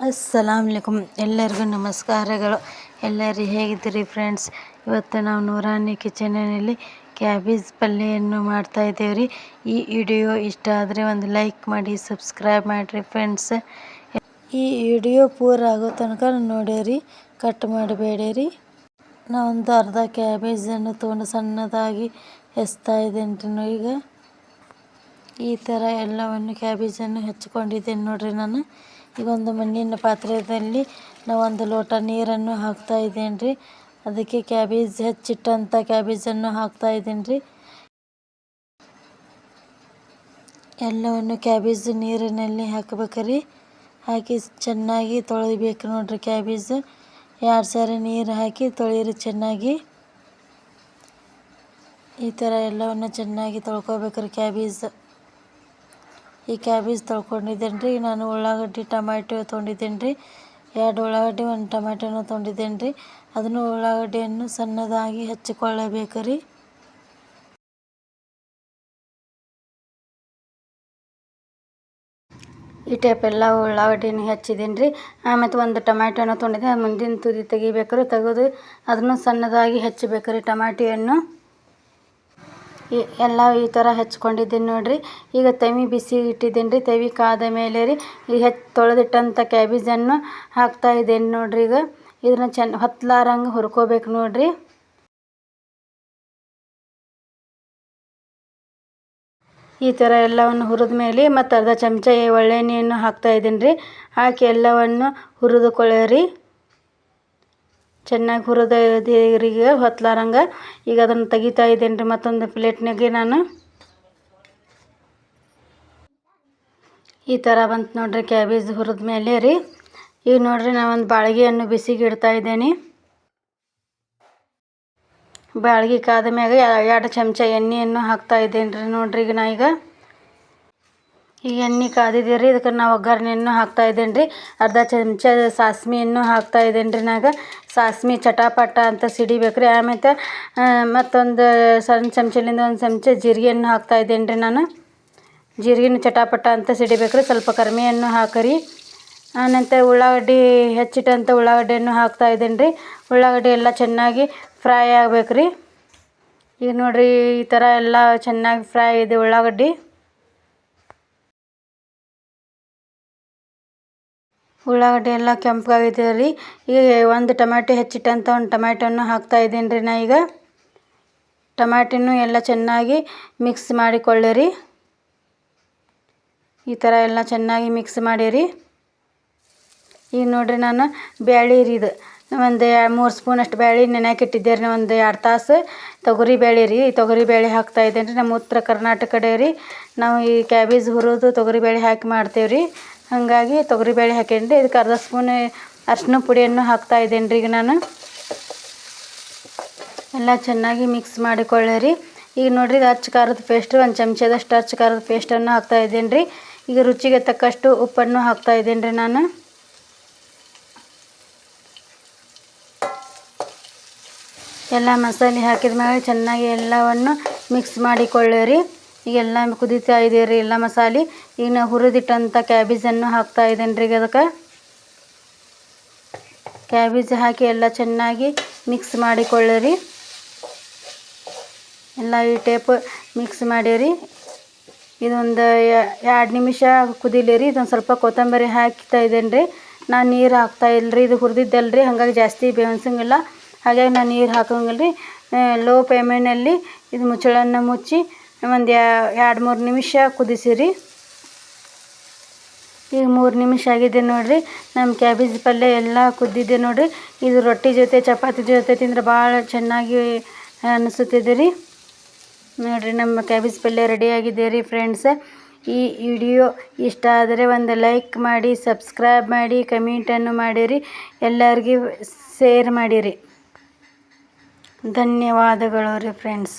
ಅಸ್ಸಲಾಮ್ ಅಲೈಕುಮ್ ಎಲ್ಲರಿಗೂ ನಮಸ್ಕಾರಗಳು. ಎಲ್ಲರೂ ಹೇಗಿದ್ದೀರಿ ಫ್ರೆಂಡ್ಸ್? ಇವತ್ತು ನಾವು ನೂರಾನಿ ಕಿಚನಲ್ಲಿ ಕ್ಯಾಬೇಜ್ ಪಲ್ಯವನ್ನು ಮಾಡ್ತಾ ಇದ್ದೇವೆ ರೀ ಈ ವಿಡಿಯೋ ಇಷ್ಟ ಆದರೆ ಒಂದು ಲೈಕ್ ಮಾಡಿ, ಸಬ್ಸ್ಕ್ರೈಬ್ ಮಾಡಿರಿ ಫ್ರೆಂಡ್ಸ್. ಈ ವಿಡಿಯೋ ಪೂರ ಆಗೋ ತನಕ ನೋಡಿರಿ, ಕಟ್ ಮಾಡಬೇಡಿರಿ. ನಾವೊಂದು ಅರ್ಧ ಕ್ಯಾಬೇಜನ್ನು ತೊಗೊಂಡು ಸಣ್ಣದಾಗಿ ಹೆಚ್ತಾ ಇದ್ದೇನೆ ರೀ ಈಗ. ಈ ಥರ ಎಲ್ಲವನ್ನು ಕ್ಯಾಬೇಜನ್ನು ಹೆಚ್ಚಿಕೊಂಡಿದ್ದೇನೆ ನೋಡಿರಿ ನಾನು. ಈಗ ಒಂದು ಮಣ್ಣಿನ ಪಾತ್ರೆಯಲ್ಲಿ ನಾವು ಒಂದು ಲೋಟ ನೀರನ್ನು ಹಾಕ್ತಾ ಇದ್ದೇನೆ ರೀ. ಅದಕ್ಕೆ ಕ್ಯಾಬೇಜ್ ಹೆಚ್ಚಿಟ್ಟಂಥ ಕ್ಯಾಬೇಜನ್ನು ಹಾಕ್ತಾ ಇದ್ದೀನಿ ರೀ. ಎಲ್ಲವನ್ನು ಕ್ಯಾಬೇಜ್ ನೀರಿನಲ್ಲಿ ಹಾಕಬೇಕ್ರಿ ಹಾಕಿ ಚೆನ್ನಾಗಿ ತೊಳಿಬೇಕು ನೋಡ್ರಿ ಕ್ಯಾಬೇಜ್. ಎರಡು ಸಾರಿ ನೀರು ಹಾಕಿ ತೊಳೀರಿ ಚೆನ್ನಾಗಿ. ಈ ಥರ ಎಲ್ಲವನ್ನು ಚೆನ್ನಾಗಿ ತೊಳ್ಕೊಬೇಕ್ರಿ ಕ್ಯಾಬೇಜ್. ಈ ಕ್ಯಾಬೇಜ್ ತೊಳ್ಕೊಂಡಿದ್ದೇನೆ ರೀ ನಾನು ಉಳ್ಳಾಗಡ್ಡಿ, ಟೊಮ್ಯಾಟೊ ತೊಗೊಂಡಿದ್ದೇನೆ ರೀ ಎರಡು ಉಳ್ಳಾಗಡ್ಡಿ, ಒಂದು ಟೊಮ್ಯಾಟೊನ ತೊಗೊಂಡಿದ್ದೇನೆ ರೀ ಅದನ್ನು ಉಳ್ಳಾಗಡ್ಡಿಯನ್ನು ಸಣ್ಣದಾಗಿ ಹೆಚ್ಚಿಕೊಳ್ಳಬೇಕು ರೀ ಈ ಟೈಪ್ ಎಲ್ಲ ಉಳ್ಳಾಗಡ್ಡಿನ ಹೆಚ್ಚಿದ್ದೀನಿ ರೀ ಆಮೇಲೆ ಒಂದು ಟೊಮ್ಯಾಟೊನ ತೊಗೊಂಡಿದ್ದೆ. ಮುಂದಿನ ತುದಿ ತೆಗಿಬೇಕು ತೆಗೆದು ಅದನ್ನು ಸಣ್ಣದಾಗಿ ಹೆಚ್ಚಬೇಕು ರೀ ಟೊಮ್ಯಾಟಿಯನ್ನು. ಈ ಎಲ್ಲ ಈ ಥರ ಹೆಚ್ಕೊಂಡಿದ್ದೀನಿ ನೋಡಿರಿ. ಈಗ ತವಿ ಬಿಸಿ ಇಟ್ಟಿದ್ದೀನಿ ರೀ. ತವಿ ಕಾದ ಮೇಲೆ ರೀ ಈ ಹೆಚ್ಚು ತೊಳೆದಿಟ್ಟಂಥ ಕ್ಯಾಬೇಜನ್ನು ಹಾಕ್ತಾ ಇದ್ದೇನೆ ನೋಡಿರಿ ಈಗ. ಇದನ್ನ ಚೆನ್ನ ಹೊತ್ತಲಾರಂಗೆ ಹುರ್ಕೋಬೇಕು ನೋಡಿರಿ. ಈ ಥರ ಎಲ್ಲವನ್ನು ಹುರಿದ ಮೇಲೆ ಮತ್ತು ಅರ್ಧ ಚಮಚ ಒಳ್ಳೆಣ್ಣೆಯನ್ನು ಹಾಕ್ತಾ ಇದ್ದೀನಿ ರೀ. ಹಾಕಿ ಎಲ್ಲವನ್ನು ಹುರಿದುಕೊಳ್ಳಿರಿ. ಚೆನ್ನಾಗಿ ಹುರಿದ ಈಗ ಹೊತ್ತಲಾರಂಗ ಈಗ ಅದನ್ನು ತೆಗಿತಾ ಇದ್ದೇನೆ ರೀ ಮತ್ತೊಂದು ಪ್ಲೇಟ್ನಾಗೆ ನಾನು. ಈ ಥರ ಬಂತು ನೋಡ್ರಿ ಕ್ಯಾಬೇಜ್ ಹುರಿದ ಮೇಲೆ ರೀ. ಈಗ ನೋಡಿರಿ ನಾವೊಂದು ಬಾಳಿಗೆಯನ್ನು ಬಿಸಿಗೆ ಇಡ್ತಾ ಇದ್ದೇನೆ. ಬಾಳ್ಗೆ ಕಾದ ಮ್ಯಾಗ ಎರಡು ಚಮಚ ಎಣ್ಣೆಯನ್ನು ಹಾಕ್ತಾ ಇದ್ದೇನೆ ರೀ ನೋಡ್ರಿ ಈಗ ನಾ ಈಗ. ಈ ಎಣ್ಣೆ ಕಾದಿದೆ ರೀ ಇದಕ್ಕೆ ನಾವು ಒಗ್ಗರಣೆಯನ್ನು ಹಾಕ್ತಾ ಇದ್ದೇನೆ ರೀ ಅರ್ಧ ಚಮಚ ಸಾಸ್ಮಿಯನ್ನು ಹಾಕ್ತಾ ಇದ್ದೇನೆ ರೀ ನಾಗ. ಸಾಸ್ಮಿ ಚಟಾಪಟ ಅಂತ ಸಿಡಿಬೇಕು ರೀ ಆಮೇಲೆ ಮತ್ತೊಂದು ಸಣ್ಣ ಚಮಚಲಿಂದ ಒಂದು ಚಮಚ ಜೀರಿಗೆಯನ್ನು ಹಾಕ್ತಾ ಇದ್ದೇನೆ ರೀ ನಾನು. ಜೀರಿಗೆನ ಚಟಾಪಟ ಅಂತ ಸಿಡಿಬೇಕು ರೀ ಸ್ವಲ್ಪ ಕರ್ಮೆಯನ್ನು ಹಾಕಿರಿ. ಆನಂತರ ಉಳ್ಳಾಗಡ್ಡಿ ಹೆಚ್ಚಿಟ್ಟಂಥ ಉಳ್ಳಾಗಡ್ಡಿಯನ್ನು ಹಾಕ್ತಾ ಇದ್ದೇನೆ ರೀ ಉಳ್ಳಾಗಡ್ಡಿ ಎಲ್ಲ ಚೆನ್ನಾಗಿ ಫ್ರೈ ಆಗಬೇಕು ರೀ ಈಗ ನೋಡಿರಿ, ಈ ಥರ ಎಲ್ಲ ಚೆನ್ನಾಗಿ ಫ್ರೈ ಇದೆ ಉಳ್ಳಾಗಡ್ಡಿ. ಉಳ್ಳಾಗಡ್ಡಿ ಎಲ್ಲ ಕೆಂಪಗಾಗಿದೆ ರೀ. ಈಗ ಒಂದು ಟೊಮ್ಯಾಟೊ ಹೆಚ್ಚಿಟ್ಟಂಥ ಒಂದು ಟೊಮ್ಯಾಟೊನ್ನು ಹಾಕ್ತಾ ಇದ್ದೀನಿ ರೀ ನಾ ಈಗ. ಟೊಮ್ಯಾಟಿನೂ ಎಲ್ಲ ಚೆನ್ನಾಗಿ ಮಿಕ್ಸ್ ಮಾಡಿಕೊಳ್ಳಿರಿ ಈ ಥರ ಎಲ್ಲ ಚೆನ್ನಾಗಿ ಮಿಕ್ಸ್ ಮಾಡಿರಿ ಈಗ ನೋಡಿರಿ ನಾನು ಬ್ಯಾಳಿ ರೀ ಇದು. ಒಂದು ಮೂರು ಸ್ಪೂನಷ್ಟು ಬ್ಯಾಳಿ ನೆನೆಯಕ್ಕೆ ಇಟ್ಟಿದ್ದೆ ರೀ, ಒಂದು ಎರಡು ತಾಸು ತೊಗರಿ ಬೇಳೆ ರೀ. ತೊಗರಿ ಬೇಳೆ ಹಾಕ್ತಾ ಇದ್ದೇನೆ ರೀ ನಮ್ಮ ಉತ್ತರ ಕರ್ನಾಟಕ ಕಡೆ ರೀ. ನಾವು ಈ ಕ್ಯಾಬೇಜ್ ಹುರಿದು ತೊಗರಿ ಬೇಳೆ ಹಾಕಿ ಮಾಡ್ತೇವೆ ರೀ. ಹಾಗಾಗಿ ತೊಗರಿಬೇಳೆ ಹಾಕೇನಿ ಇದಕ್ಕೆ ಅರ್ಧ ಸ್ಪೂನ್ ಅರಿಶಿನ ಪುಡಿಯನ್ನು ಹಾಕ್ತಾ ಇದ್ದೇನೆ ರೀ ಈಗ ನಾನು. ಎಲ್ಲ ಚೆನ್ನಾಗಿ ಮಿಕ್ಸ್ ಮಾಡಿಕೊಳ್ಳಿರಿ. ಈಗ ನೋಡಿರಿ, ಇದು ಖಾರದ ಪೇಸ್ಟ್ ಒಂದು ಚಮಚದಷ್ಟು ಅಚ್ಚ ಖಾರದ ಪೇಸ್ಟನ್ನು ಹಾಕ್ತಾ ಇದ್ದೇನೆ ರೀ ಈಗ ರುಚಿಗೆ ತಕ್ಕಷ್ಟು ಉಪ್ಪನ್ನು ಹಾಕ್ತಾ ಇದ್ದೇನೆ ರೀ ನಾನು. ಎಲ್ಲ ಮಸಾಲೆ ಹಾಕಿದ ಮೇಲೆ ಚೆನ್ನಾಗಿ ಎಲ್ಲವನ್ನು ಮಿಕ್ಸ್ ಮಾಡಿಕೊಳ್ಳಿರಿ. ಈಗೆಲ್ಲ ಕುದೀತಾ ಇದೆ ರೀ ಎಲ್ಲ ಮಸಾಲೆ. ಈಗ ನಾವು ಹುರಿದಿಟ್ಟಂಥ ಕ್ಯಾಬೇಜನ್ನು ಹಾಕ್ತಾ ಇದ್ದೇನೆ ರೀ ಅದಕ್ಕೆ. ಕ್ಯಾಬೇಜ್ ಹಾಕಿ ಎಲ್ಲ ಚೆನ್ನಾಗಿ ಮಿಕ್ಸ್ ಮಾಡಿಕೊಳ್ಳಿರಿ. ಎಲ್ಲ ಈ ಟೇಪ್ ಮಿಕ್ಸ್ ಮಾಡಿರಿ. ಇದೊಂದು ಎರಡು ನಿಮಿಷ ಕುದೀಲಿರಿ. ಇದೊಂದು ಸ್ವಲ್ಪ ಕೊತ್ತಂಬರಿ ಹಾಕ್ತಾ ಇದ್ದೇನೆ ರೀ. ನಾನು ನೀರು ಹಾಕ್ತಾ ಇಲ್ಲ ರೀ ಇದು ಹುರಿದಿದ್ದಲ್ಲ ರೀ. ಹಾಗಾಗಿ ಜಾಸ್ತಿ ಬೇಯಿಸಂಗಿಲ್ಲ ಹಾಗಾಗಿ ನಾನು ನೀರು ಹಾಕೋಂಗಿಲ್ಲ ರೀ ಲೋ ಪೇಮೆನಲ್ಲಿ ಇದು ಮುಚ್ಚಳನ್ನು ಮುಚ್ಚಿ ಒಂದು ಎರಡು ಮೂರು ನಿಮಿಷ ಕುದಿಸಿರಿ. ಈಗ ಮೂರು ನಿಮಿಷ ಆಗಿದೆ ನೋಡಿರಿ. ನಮ್ಮ ಕ್ಯಾಬೇಜ್ ಪಲ್ಯ ಎಲ್ಲ ಕುದ್ದಿದೆ ನೋಡಿರಿ. ಇದು ರೊಟ್ಟಿ ಜೊತೆ, ಚಪಾತಿ ಜೊತೆ ತಿಂದರೆ ಭಾಳ ಚೆನ್ನಾಗಿ ಅನಿಸುತ್ತಿದೆ ರೀ. ನೋಡಿರಿ ನಮ್ಮ ಕ್ಯಾಬೇಜ್ ಪಲ್ಯ ರೆಡಿಯಾಗಿದೆ ರೀ ಫ್ರೆಂಡ್ಸ್ ಈ ವಿಡಿಯೋ ಇಷ್ಟ ಆದರೆ ಒಂದು ಲೈಕ್ ಮಾಡಿ ಸಬ್ಸ್ಕ್ರೈಬ್ ಮಾಡಿ ಕಮೆಂಟನ್ನು ಮಾಡಿರಿ. ಎಲ್ಲರಿಗೂ ಶೇರ್ ಮಾಡಿರಿ. ಧನ್ಯವಾದಗಳು ರೀ ಫ್ರೆಂಡ್ಸ್